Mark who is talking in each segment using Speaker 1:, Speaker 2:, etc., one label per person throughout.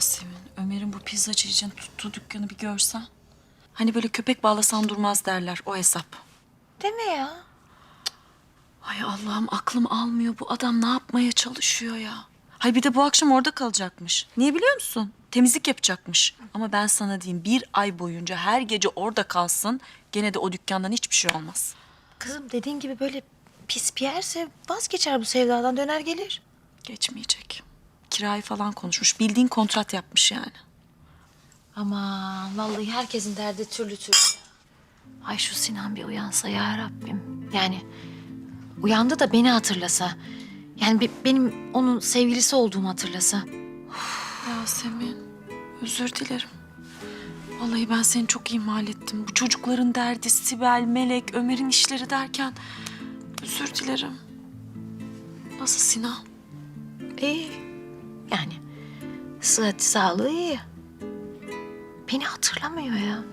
Speaker 1: Yasemin, Ömer'in bu pizzacı için tuttuğu dükkanı bir görsen. Hani böyle köpek bağlasan durmaz derler o hesap.
Speaker 2: Deme ya.
Speaker 1: Ay Allah'ım aklım almıyor bu adam ne yapmaya çalışıyor ya. Hay bir de bu akşam orada kalacakmış. Niye biliyor musun? Temizlik yapacakmış. Ama ben sana diyeyim bir ay boyunca her gece orada kalsın gene de o dükkandan hiçbir şey olmaz.
Speaker 2: Kızım dediğin gibi böyle pis bir yerse vazgeçer bu sevdadan döner gelir.
Speaker 1: Geçmeyecek. Kirayı falan konuşmuş. Bildiğin kontrat yapmış yani.
Speaker 2: Aman vallahi herkesin derdi türlü türlü. Ay şu Sinan bir uyansa ya Rabbim. Yani uyandı da beni hatırlasa. Yani be- benim onun sevgilisi olduğumu hatırlasa.
Speaker 1: Yasemin, özür dilerim. Vallahi ben seni çok ihmal ettim. Bu çocukların derdi Sibel, Melek, Ömer'in işleri derken özür dilerim. Nasıl Sinan?
Speaker 2: İyi. Yani sıhhat sağlığı iyi. Beni hatırlamıyor ya.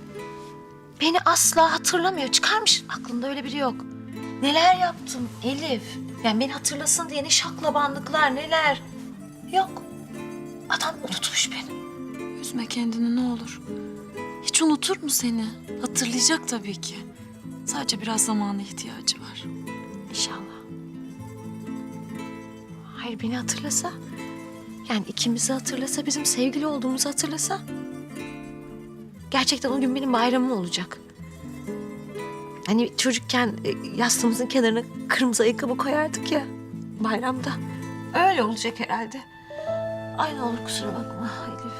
Speaker 2: Beni asla hatırlamıyor. Çıkarmış aklında öyle biri yok. Neler yaptım Elif. Yani beni hatırlasın diye ne şaklabanlıklar neler. Yok. Adam unutmuş beni.
Speaker 1: Üzme kendini ne olur. Hiç unutur mu seni? Hatırlayacak tabii ki. Sadece biraz zamana ihtiyacı var.
Speaker 2: İnşallah. Hayır beni hatırlasa. Yani ikimizi hatırlasa, bizim sevgili olduğumuzu hatırlasa. Gerçekten o gün benim bayramım olacak. Hani çocukken e, yastığımızın kenarına kırmızı ayakkabı koyardık ya bayramda. Öyle olacak herhalde. Ay ne olur kusura bakma Elif.